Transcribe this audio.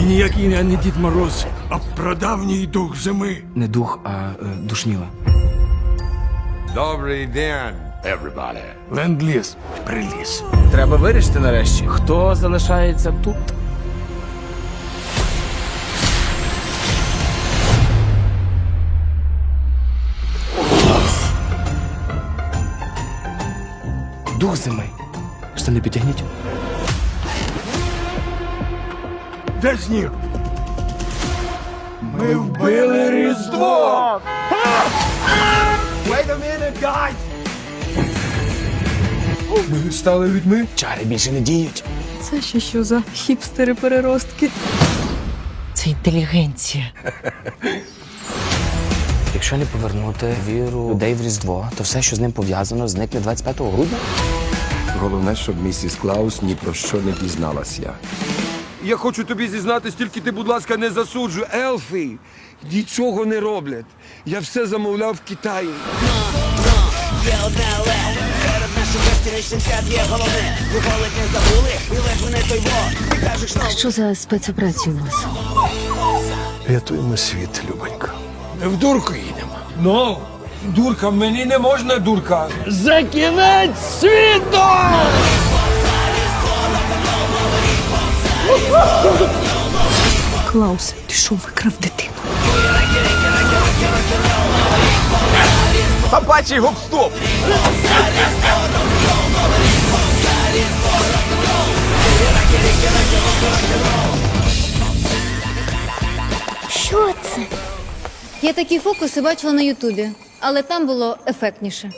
І ніякий не Дід Мороз, а прадавній дух зими. Не дух, а е, душніла. Добрий день, everybody. Ленд-ліз приліз. Треба вирішити нарешті, хто залишається тут. Дух зими. Штани підтягніть. Де сніг? Ми вбили Різдво! Ми стали людьми? Чари більше не діють. Це ще що за хіпстери-переростки? Це інтелігенція. Якщо не повернути віру людей в Різдво, то все, що з ним пов'язано, зникне 25 грудня. Головне, щоб місіс Клаус ні про що не дізналася. Я хочу тобі зізнатись, тільки ти, будь ласка, не засуджуй. Елфи нічого не роблять. Я все замовляв в Китаї. Є одне але серед наших безкінечних свят є головне. Ніколи не забули, і ледь не той во. Ти кажеш, ну Що за спецоперація у вас? Рятуємо світ, Любонько. Ми в дурку їдемо. Ну, дурка, мені не можна дурка. За кінець світу! Клаус, ти що викрав дитину? Собачий гоп-стоп! Що це? Я такі фокуси бачила на Ютубі, але там було ефектніше.